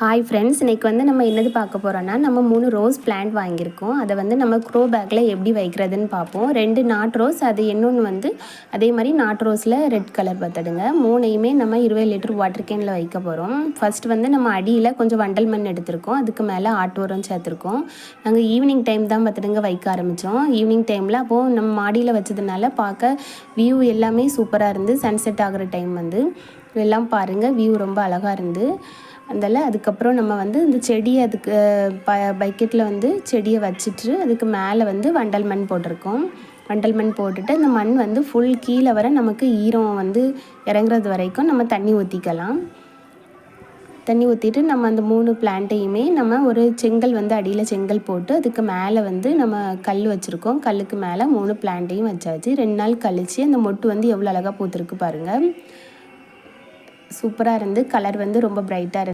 Hi friends இன்றைக்கி வந்து நம்ம என்னது பார்க்க போகிறோன்னா நம்ம மூணு ரோஸ் பிளான்ட் வாங்கியிருக்கோம். அதை வந்து நம்ம க்ரோ பேக்கில் எப்படி வைக்கிறதுன்னு பார்ப்போம். ரெண்டு நாட் ரோஸ் அது இன்னொன்று வந்து அதே மாதிரி நாட் ரோஸில் ரெட் கலர் பார்த்துடுங்க மூணையுமே நம்ம இருபது லிட்டர் வாட்டர் கேனில் வைக்க போகிறோம் ஃபர்ஸ்ட் வந்து நம்ம அடியில் கொஞ்சம் வண்டல் மண் எடுத்திருக்கோம். அதுக்கு மேலே ஆட்டு உரம் சேர்த்துருக்கோம். நாங்கள் ஈவினிங் டைம் தான் பார்த்துடுங்க வைக்க ஆரம்பித்தோம் ஈவினிங் டைமில் அப்போது நம்ம மாடியில் வச்சதுனால பார்க்க வியூ எல்லாமே சூப்பராக இருந்து சன்செட் ஆகிற டைம் வந்து. எல்லாம் பாருங்கள் வியூ ரொம்ப அழகாக இருந்து. அதில் அதுக்கப்புறம் நம்ம வந்து இந்த செடியை அதுக்கு ப பக்கெட்டில் வந்து செடியை வச்சுட்டு அதுக்கு மேலே வந்து வண்டல் மண் போட்டிருக்கோம். வண்டல் மண் போட்டுட்டு அந்த மண் வந்து ஃபுல் கீழே வர நமக்கு ஈரம் வந்து இறங்குறது வரைக்கும் நம்ம தண்ணி ஊற்றிக்கலாம் தண்ணி ஊற்றிட்டு நம்ம அந்த மூணு பிளான்ட்டையுமே நம்ம ஒரு செங்கல் வந்து அடியில் செங்கல் போட்டு அதுக்கு மேலே வந்து நம்ம கல் வச்சுருக்கோம். கல்லுக்கு மேலே மூணு பிளான்ட்டையும் வச்சாச்சு. ரெண்டு நாள் கழித்து அந்த மொட்டு வந்து எவ்வளோ அழகாக பூத்துருக்கு பாருங்கள் சூப்பராக இருந்து கலர் வந்து ரொம்ப பிரைட்டாக இருந்து